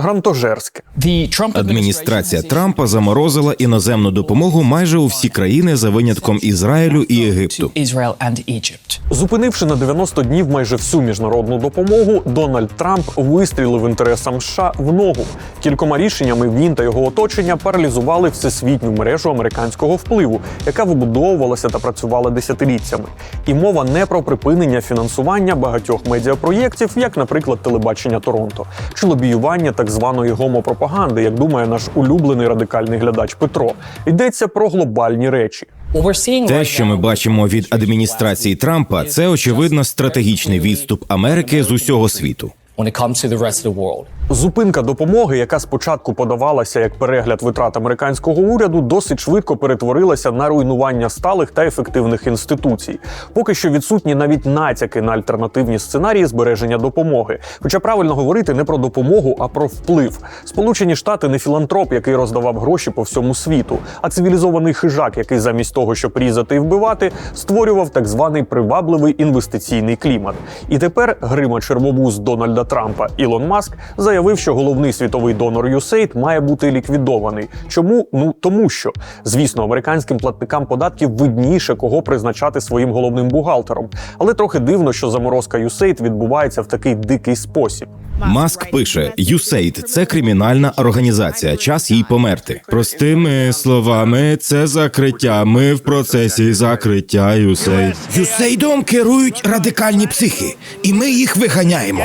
грантожерське. Адміністрація Трампа заморозила іноземну допомогу майже у всі країни за винятком Ізраїлю і Єгипту. Зупинивши на 90 днів майже всю міжнародну допомогу, Дональд Трамп вистрілив інтересам США в ногу. Кількома рішеннями він та його оточення паралізували всесвітню мережу американського впливу, яка вибудовувалася та працювала десятиліттями. І мова не про припинення фінансування багатьох медіапроєктів, як, наприклад, телебачення Торонто, чи лобіювання так званої гомопропаганди, як думає наш улюблений радикальний глядач Петро. Йдеться про глобальні речі. Те, що ми бачимо від адміністрації Трампа, це очевидно стратегічний відступ Америки з усього світу. Зупинка допомоги, яка спочатку подавалася як перегляд витрат американського уряду, досить швидко перетворилася на руйнування сталих та ефективних інституцій. Поки що відсутні навіть натяки на альтернативні сценарії збереження допомоги. Хоча правильно говорити не про допомогу, а про вплив. Сполучені Штати не філантроп, який роздавав гроші по всьому світу, а цивілізований хижак, який замість того, щоб різати і вбивати, створював так званий привабливий інвестиційний клімат. І тепер грима червобуз Дональда Трампа Ілон Маск заявив, що головний світовий донор USAID має бути ліквідований. Чому? Ну тому що, звісно, американським платникам податків видніше, кого призначати своїм головним бухгалтером. Але трохи дивно, що заморозка USAID відбувається в такий дикий спосіб. Маск пише: USAID – це кримінальна організація. Час їй померти. Простими словами, це закриття. Ми в процесі закриття USAID. Юсейдом керують радикальні психи, і ми їх виганяємо.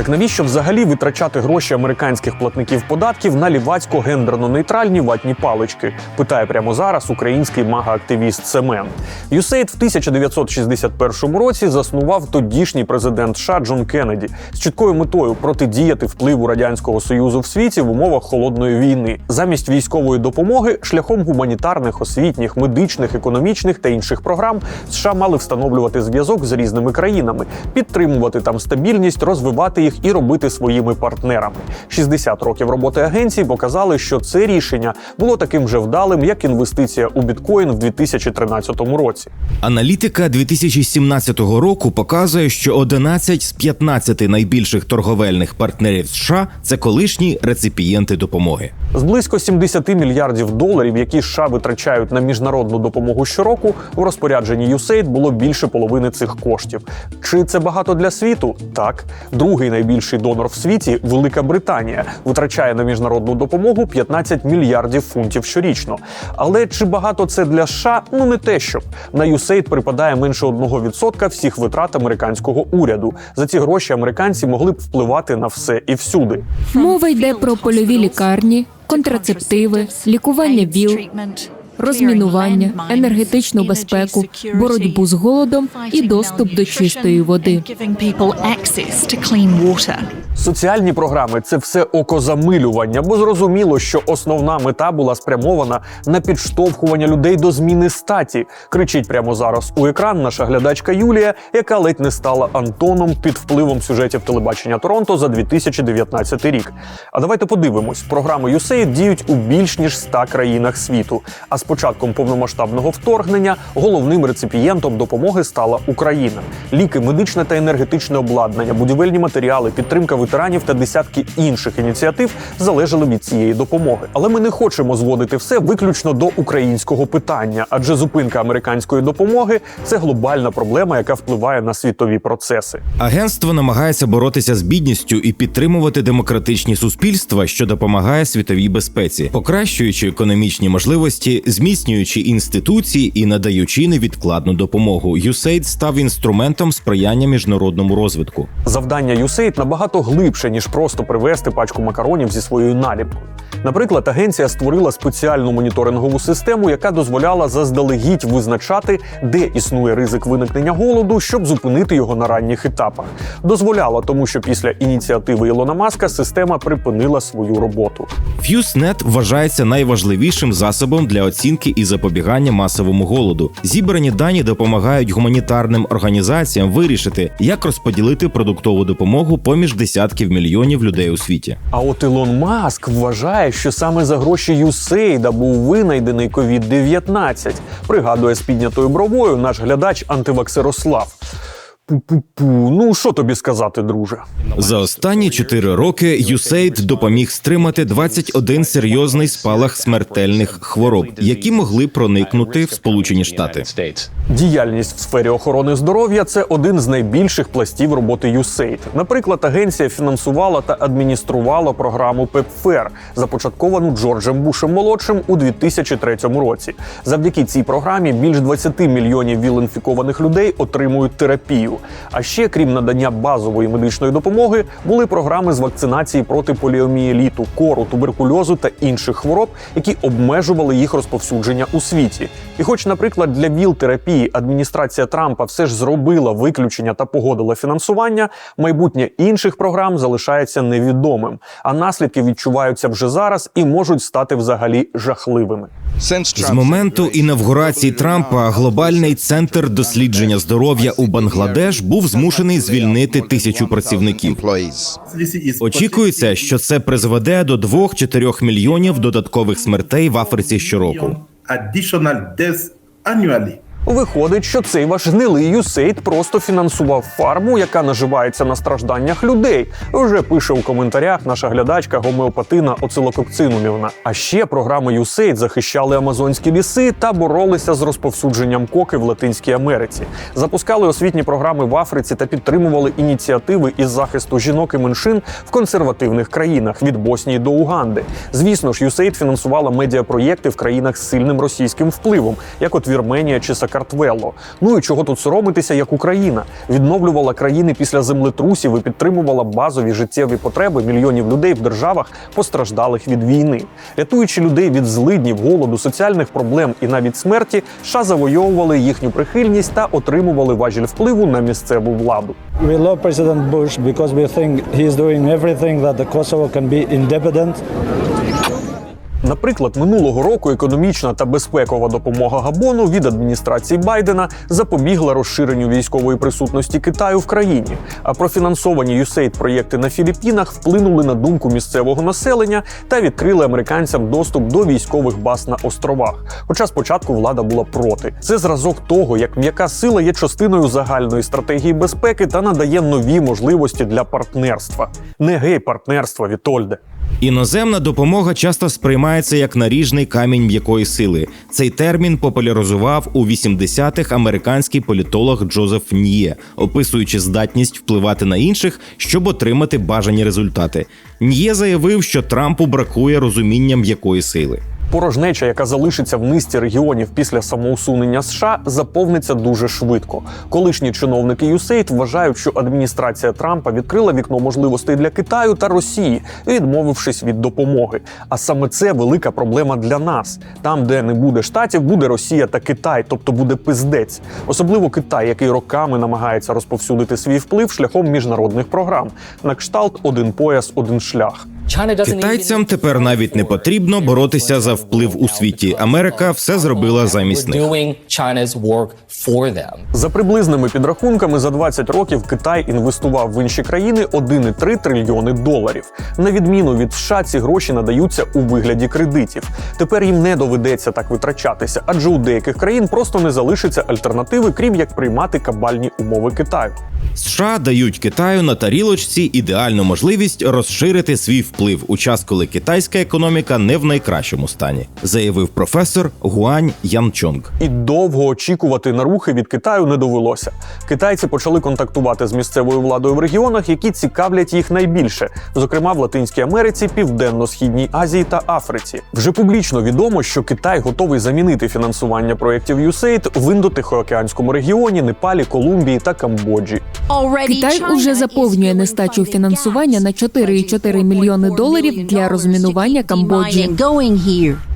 Так навіщо взагалі витрачати гроші американських платників податків на лівацько гендерно-нейтральні ватні палички? Питає прямо зараз український мага-активіст Семен. USAID в 1961 році заснував тодішній президент США Джон Кеннеді з чіткою метою протидіяти впливу радянського союзу в світі в умовах холодної війни, замість військової допомоги шляхом гуманітарних, освітніх, медичних, економічних та інших програм США мали встановлювати зв'язок з різними країнами, підтримувати там стабільність, розвивати їх і робити своїми партнерами. 60 років роботи агенції показали, що це рішення було таким же вдалим, як інвестиція у біткоін в 2013 році. Аналітика 2017 року показує, що 11 з 15 найбільших торговельних партнерів США це колишні реципієнти допомоги. З близько 70 мільярдів доларів, які США витрачають на міжнародну допомогу щороку, у розпорядженні USAID було більше половини цих коштів. Чи це багато для світу? Так. Другий найбільший донор в світі Велика Британія витрачає на міжнародну допомогу 15 мільярдів фунтів щорічно. Але чи багато це для США? Ну не те, щоб на USAID припадає менше 1% всіх витрат американського уряду. За ці гроші американці могли б впливати на все і всюди. Мова йде про польові лікарні, контрацептиви, лікування ВІЛ, розмінування, енергетичну безпеку, боротьбу з голодом і доступ до чистої води. Соціальні програми це все окозамилювання, бо зрозуміло, що основна мета була спрямована на підштовхування людей до зміни статі. Кричить прямо зараз у екран наша глядачка Юлія, яка ледь не стала Антоном під впливом сюжетів телебачення Торонто за 2019 рік. А давайте подивимось: програми USAID діють у більш ніж 100 країнах світу. А з початком повномасштабного вторгнення головним реципієнтом допомоги стала Україна. Ліки, медичне та енергетичне обладнання, будівельні матеріали, підтримка ветеранів та десятки інших ініціатив залежали від цієї допомоги. Але ми не хочемо зводити все виключно до українського питання, адже зупинка американської допомоги це глобальна проблема, яка впливає на світові процеси. Агентство намагається боротися з бідністю і підтримувати демократичні суспільства, що допомагає світовій безпеці, покращуючи економічні можливості, зміцнюючи інституції і надаючи невідкладну допомогу. USAID став інструментом сприяння міжнародному розвитку. Завдання USAID набагато глибше, ніж просто привезти пачку макаронів зі своєю наліпкою. Наприклад, агенція створила спеціальну моніторингову систему, яка дозволяла заздалегідь визначати, де існує ризик виникнення голоду, щоб зупинити його на ранніх етапах. Дозволяла, тому що після ініціативи Ілона Маска система припинила свою роботу. FuseNet вважається найважливішим засобом для оцінки і запобігання масовому голоду. Зібрані дані допомагають гуманітарним організаціям вирішити, як розподілити продуктову допомогу поміж десятків мільйонів людей у світі. А от Ілон Маск вважає, що саме за гроші Юсейда був винайдений COVID-19. Пригадує з піднятою бровою наш глядач антиваксирослав. Пу-пу-пу. Ну що тобі сказати, друже? За останні чотири роки USAID допоміг стримати 21 серйозний спалах смертельних хвороб, які могли проникнути в Сполучені Штати. Діяльність в сфері охорони здоров'я це один з найбільших пластів роботи USAID. Наприклад, агенція фінансувала та адмініструвала програму ПЕПФЕР, започатковану Джорджем Бушем молодшим у 2003 році. Завдяки цій програмі більш 20 мільйонів віл-інфікованих людей отримують терапію. А ще, крім надання базової медичної допомоги, були програми з вакцинації проти поліомієліту, кору, туберкульозу та інших хвороб, які обмежували їх розповсюдження у світі. І, хоч, наприклад, для ВІЛ-терапії адміністрація Трампа все ж зробила виключення та погодила фінансування, майбутнє інших програм залишається невідомим, а наслідки відчуваються вже зараз і можуть стати взагалі жахливими. З моменту інавгурації Трампа глобальний центр дослідження здоров'я у Бангладеш був змушений звільнити тисячу працівників. Очікується, що це призведе до 2-4 мільйонів додаткових смертей в Африці щороку. Виходить, що цей ваш гнилий юсейд просто фінансував фарму, яка наживається на стражданнях людей. Вже пише у коментарях наша глядачка гомеопатина оцилококцинумівна. А ще програми юсейд захищали амазонські ліси та боролися з розповсюдженням коки в Латинській Америці. Запускали освітні програми в Африці та підтримували ініціативи із захисту жінок і меншин в консервативних країнах від Боснії до Уганди. Звісно ж, USAID фінансувала медіапроєкти в країнах з сильним російським впливом, як от Вірменія чи Сакартвелло. Ну і чого тут соромитися, як Україна відновлювала країни після землетрусів і підтримувала базові життєві потреби мільйонів людей в державах, постраждалих від війни, рятуючи людей від злиднів, голоду, соціальних проблем і навіть смерті, США завойовували їхню прихильність та отримували важіль впливу на місцеву владу. We love President Bush because we think he is doing everything that the Kosovo can be independent. Наприклад, минулого року економічна та безпекова допомога Габону від адміністрації Байдена запобігла розширенню військової присутності Китаю в країні. А профінансовані USAID проєкти на Філіппінах вплинули на думку місцевого населення та відкрили американцям доступ до військових баз на островах. Хоча спочатку влада була проти. Це зразок того, як м'яка сила є частиною загальної стратегії безпеки та надає нові можливості для партнерства. Не гей партнерства, Вітольде. Іноземна допомога часто сприймається як наріжний камінь м'якої сили. Цей термін популяризував у 80-х американський політолог Джозеф Ньє, описуючи здатність впливати на інших, щоб отримати бажані результати. Ньє заявив, що Трампу бракує розуміння м'якої сили. Порожнеча, яка залишиться в низці регіонів після самоусунення США, заповниться дуже швидко. Колишні чиновники USAID вважають, що адміністрація Трампа відкрила вікно можливостей для Китаю та Росії, відмовившись від допомоги. А саме це велика проблема для нас. Там, де не буде штатів, буде Росія та Китай, тобто буде пиздець. Особливо Китай, який роками намагається розповсюдити свій вплив шляхом міжнародних програм на кшталт один пояс, один шлях. Китайцям тепер навіть не потрібно боротися за вплив у світі. Америка все зробила замість них. За приблизними підрахунками, за 20 років Китай інвестував в інші країни 1,3 трильйони доларів. На відміну від США, ці гроші надаються у вигляді кредитів. Тепер їм не доведеться так витрачатися, адже у деяких країн просто не залишиться альтернативи, крім як приймати кабальні умови Китаю. США дають Китаю на тарілочці ідеальну можливість розширити свій вплив у час, коли китайська економіка не в найкращому стані, заявив професор Гуань Янчонг. І довго очікувати на рухи від Китаю не довелося. Китайці почали контактувати з місцевою владою в регіонах, які цікавлять їх найбільше, зокрема в Латинській Америці, Південно-східній Азії та Африці. Вже публічно відомо, що Китай готовий замінити фінансування проєктів USAID в індотихоокеанському регіоні, Непалі, Колумбії та Камбоджі. Китай уже заповнює нестачу фінансування на 4,4 мільйони доларів для розмінування Камбоджі.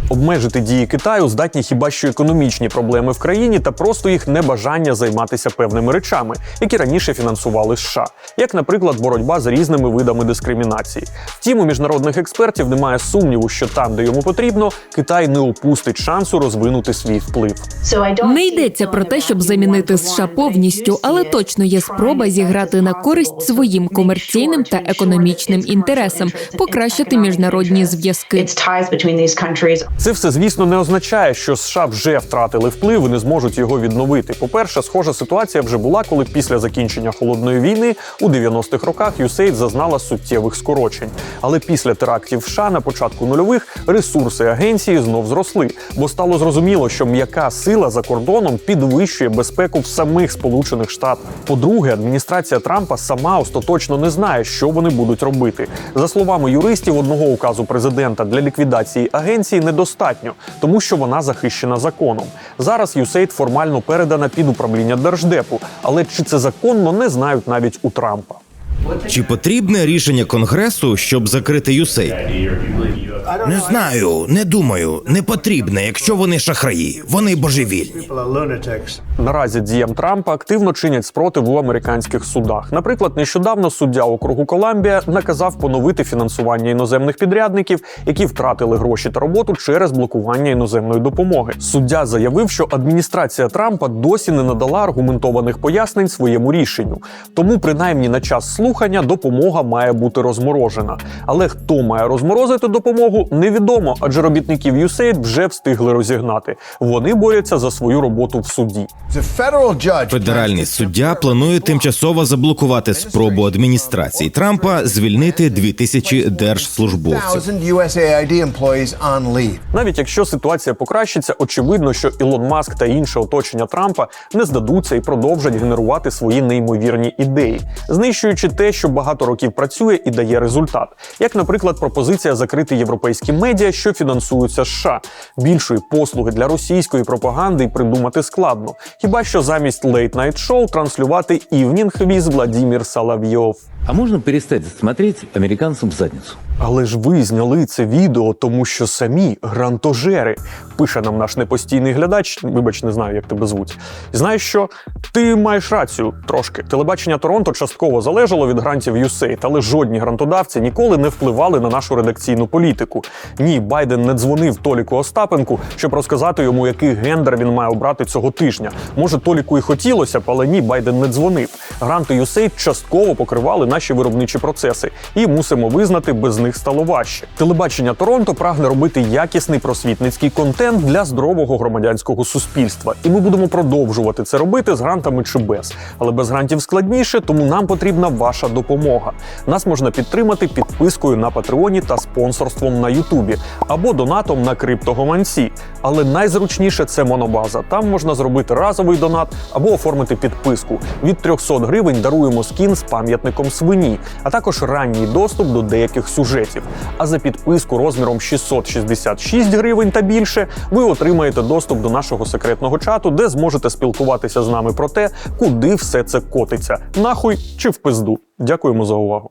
Обмежити дії Китаю здатні хіба що економічні проблеми в країні та просто їх небажання займатися певними речами, які раніше фінансували США, як, наприклад, боротьба з різними видами дискримінації. Втім, у міжнародних експертів немає сумніву, що там, де йому потрібно, Китай не упустить шансу розвинути свій вплив. Не йдеться про те, щоб замінити США повністю, але точно є спроба зіграти на користь своїм комерційним та економічним інтересам, покращити міжнародні зв'язки. Це все, звісно, не означає, що США вже втратили вплив і не зможуть його відновити. По-перше, схожа ситуація вже була, коли після закінчення холодної війни у 90-х роках USAID зазнала суттєвих скорочень. Але після терактів США на початку нульових ресурси агенції знов зросли, бо стало зрозуміло, що м'яка сила за кордоном підвищує безпеку в самих Сполучених Штатах. По-друге, адміністрація Трампа сама остаточно не знає, що вони будуть робити. За словами юристів, одного указу президента для ліквідації агенції недостатньо, тому що вона захищена законом. Зараз USAID формально передана під управління держдепу, але чи це законно, не знають навіть у Трампа. Чи потрібне рішення конгресу, щоб закрити USAID? Не знаю, не думаю, не потрібне, якщо вони шахраї, вони божевільні. Наразі діям Трампа активно чинять спротив у американських судах. Наприклад, нещодавно суддя округу Коламбія наказав поновити фінансування іноземних підрядників, які втратили гроші та роботу через блокування іноземної допомоги. Суддя заявив, що адміністрація Трампа досі не надала аргументованих пояснень своєму рішенню. Тому, принаймні, на час слухання допомога має бути розморожена. Але хто має розморозити допомогу, невідомо, адже робітників USAID вже встигли розігнати. Вони борються за свою роботу в суді. Федеральний суддя планує тимчасово заблокувати спробу адміністрації Трампа звільнити 2000 держслужбовців. Навіть якщо ситуація покращиться, очевидно, що Ілон Маск та інше оточення Трампа не здадуться і продовжать генерувати свої неймовірні ідеї, знищуючи те, що багато років працює і дає результат. Як, наприклад, пропозиція закрити європейські медіа, що фінансуються США. Більшої послуги для російської пропаганди придумати складно. Хіба що замість Night Show транслювати івнінг віз Владимир Соловйов. А можно перестать смотреть американцам в задницу? Але ж ви зняли це відео, тому що самі грантожери. Пише нам наш непостійний глядач. Вибач, не знаю, як тебе звуть. Знаєш що? Ти маєш рацію трошки. Телебачення Торонто частково залежало від грантів USAID, але жодні грантодавці ніколи не впливали на нашу редакційну політику. Ні, Байден не дзвонив Толіку Остапенку, щоб розказати йому, який гендер він має обрати цього тижня. Може, Толіку і хотілося б, але ні, Байден не дзвонив. Гранти USAID частково покривали наші виробничі процеси, і мусимо визнати, без них стало важче. Телебачення Торонто прагне робити якісний просвітницький контент для здорового громадянського суспільства, і ми будемо продовжувати це робити з грантами чи без. Але без грантів складніше, тому нам потрібна ваша допомога. Нас можна підтримати підпискою на Патреоні та спонсорством на Ютубі або донатом на криптогоманці. Але найзручніше це монобаза. Там можна зробити разовий донат або оформити підписку. Від 300 гривень даруємо скін з пам'ятником свині, а також ранній доступ до деяких сюжетів. А за підписку розміром 666 гривень та більше ви отримаєте доступ до нашого секретного чату, де зможете спілкуватися з нами про те, куди все це котиться, нахуй чи в пизду. Дякуємо за увагу.